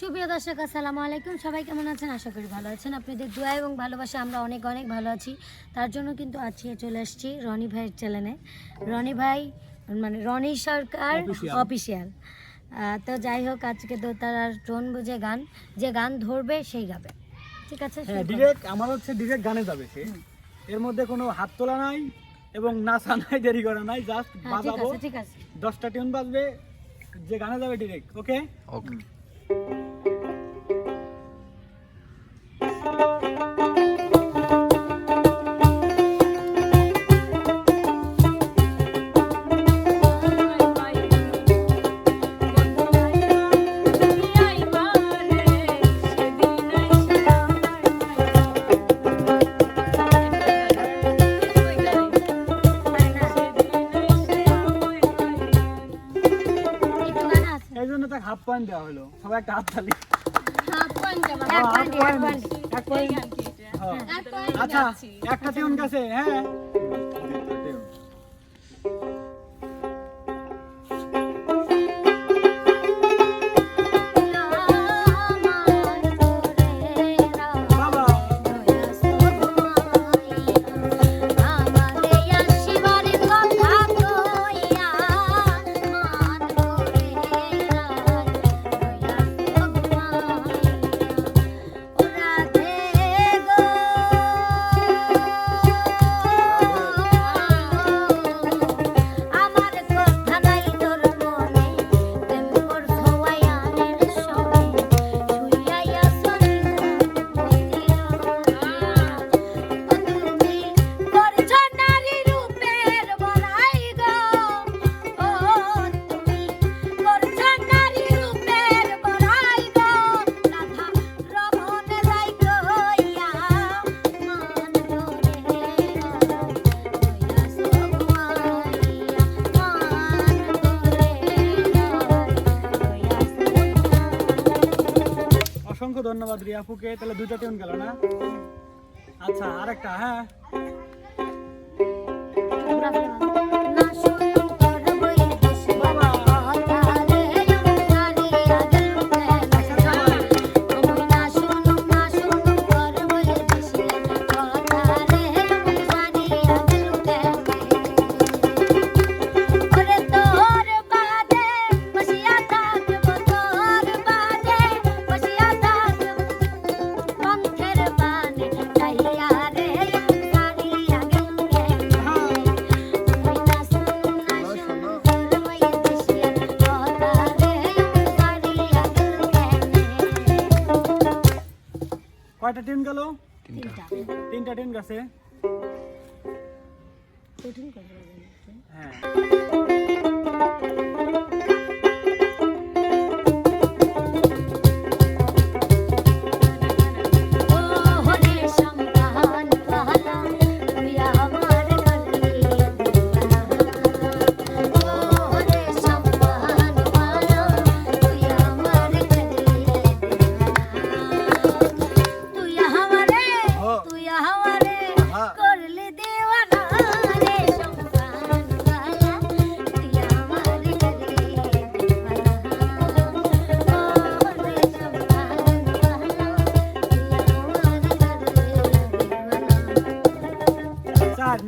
সুপ্রিয় দর্শক আসসালামু আলাইকুম। সবাই কেমন আছেন? আশা করি ভালো আছেন। আপনাদের দোয়া এবং ভালোবাসা আমরা অনেক অনেক ভালো আছি। তার জন্য কিন্তু আজকে চলে আসছি রনি ভাইয়ের চ্যানেলে রনি ভাই মানে রনি সরকার. অফিসিয়াল তো যাই হোক আজকে তো তার আর টোন বুঝে গান যে গান ধরবে সেই গাবে। ঠিক আছে? হ্যাঁ ডিরেক্ট আমার হচ্ছে ডিরেক্ট গানে যাবে সে। এর মধ্যে কোনো হাত তোলা নাই এবং নাচা নাই দেরি করা নাই জাস্ট হ্যাঁ ঠিক বাজাবো। আছে ঠিক আছে। দশটা টিউন বাজবে যে গানে যাবে ডিরেক্ট ওকে ওকে পয়েন্ট দেওয়া হলো। সবাই একটা হাত তালি। এক পয়েন্ট এক পয়েন্ট এক পয়েন্ট হ্যাঁ। আচ্ছা একটা টিউন গেছে হ্যাঁ। ধন্যবাদ রিয়াফুকে তাহলে দুইটা টিউন গেল না? আচ্ছা আরেকটা হ্যাঁ? টিউন গেল? তিনটা। তিনটা। গেছে। কঠিন কথা হ্যাঁ।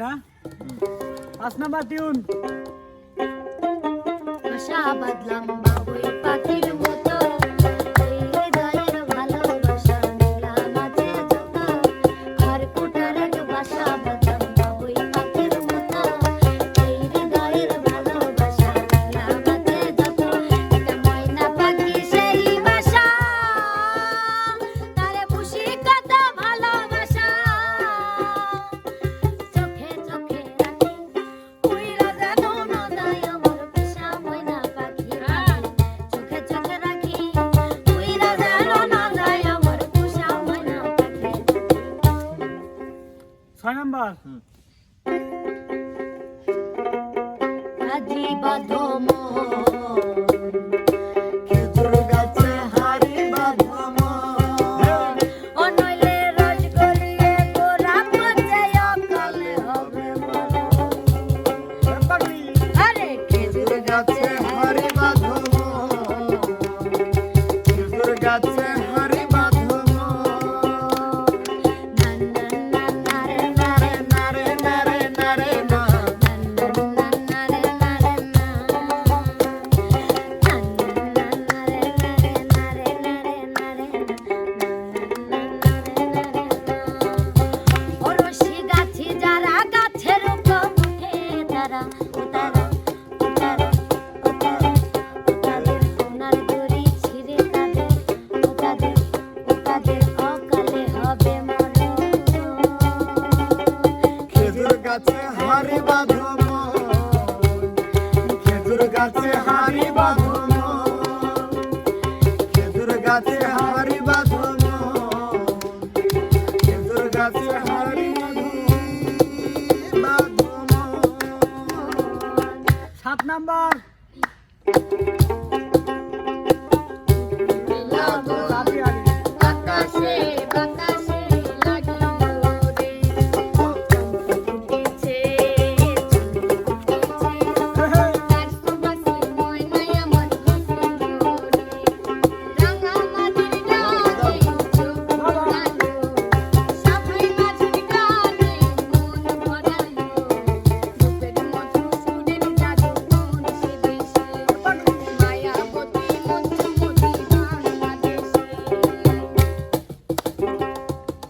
না পাঁচ নাম্বার টিউন আশা বাদলাম 嗯。নাম্বার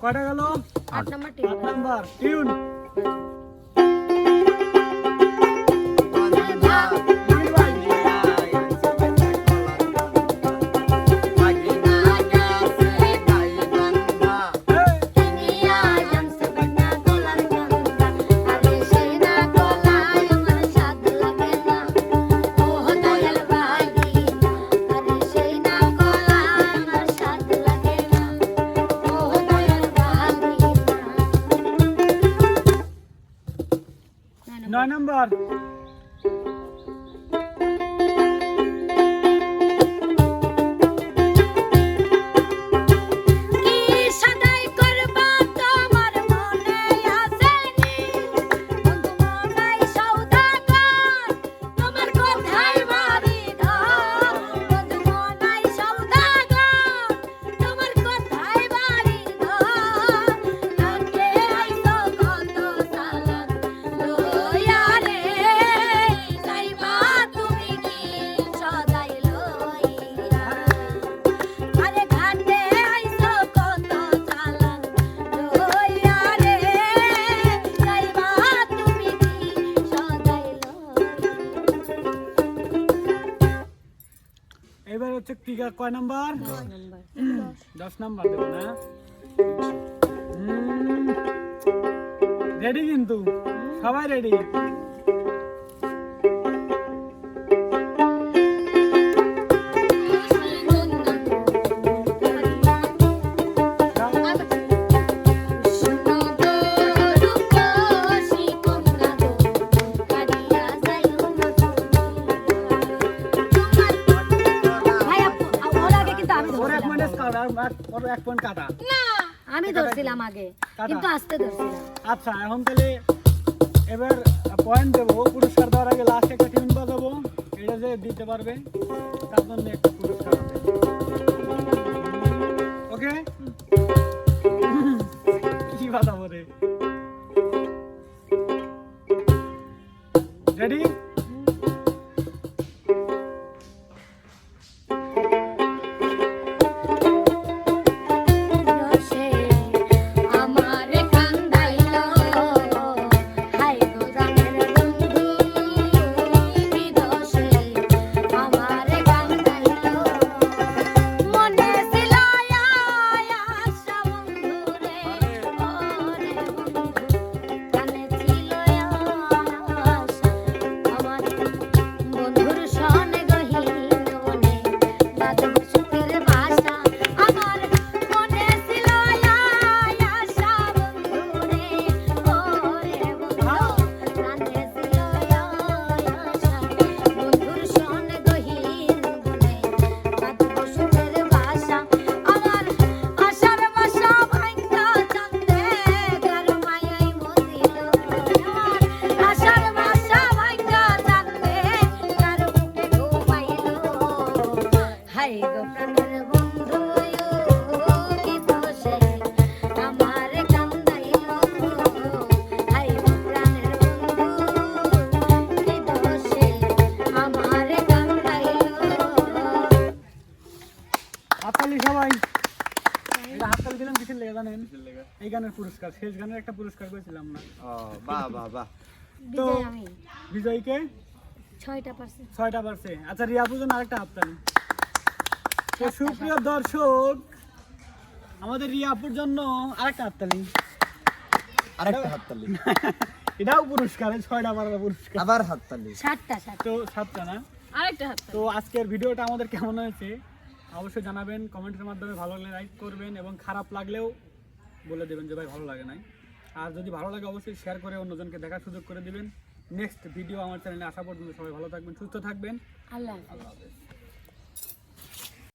কয়টা গেল? আট নম্বর আট নাম্বার টিউন। হচ্ছে টিকা কয় নাম্বার? দশ নাম্বার। দেবো না? রেডি কিন্তু? সবাই রেডি? ধরছিলাম আগে কিন্তু আসতে ধরছিলাম আচ্ছা এখন তাহলে এবার পয়েন্ট দেবো পুরস্কার দেওয়ার আগে লাস্ট একটা টিম বাজাবো এটা যে দিতে পারবে তার জন্য একটা পুরস্কার ওকে হাই গো। প্রাণের বন্ধু কি দোষে আমার কান্দাইল হাই গো প্রাণের বন্ধু কি দোষে আমার কান্দাইল হাততালি সবাই। এটা হাততালি দিলাম কিসের লেগে জানেন? এই গানের পুরস্কার শেষ গানের একটা পুরস্কার পেয়েছিলাম না। ও বাহ বাহ বাহ। বিজয় আমি। ছয়টা পার্সেন্ট ছয়টা পারছে আচ্ছা রিয়া পুজন আরেকটা হাততালি। তো সুপ্রিয় দর্শক আমাদের রিয়াপুর জন্য আরেকটা হাততালি। আরেকটা হাততালি। এটাও পুরস্কার ছয়টা পারার পুরস্কার। আবার হাততালি। সাতটা তো সাতটা না? আরেকটা হাত তো আজকের ভিডিওটা আমাদের কেমন হয়েছে? অবশ্যই জানাবেন কমেন্টের মাধ্যমে ভালো লাগলে লাইক করবেন এবং খারাপ লাগলেও বলে দেবেন যে ভাই ভালো লাগে নাই। আর যদি ভালো লাগে অবশ্যই শেয়ার করে অন্যজনকে দেখার সুযোগ করে দিবেন। নেক্সট ভিডিও আমার চ্যানেলে আসা পর্যন্ত সবাই ভালো থাকবেন সুস্থ থাকবেন। আল্লাহ। আল্লাহ হাফেজ।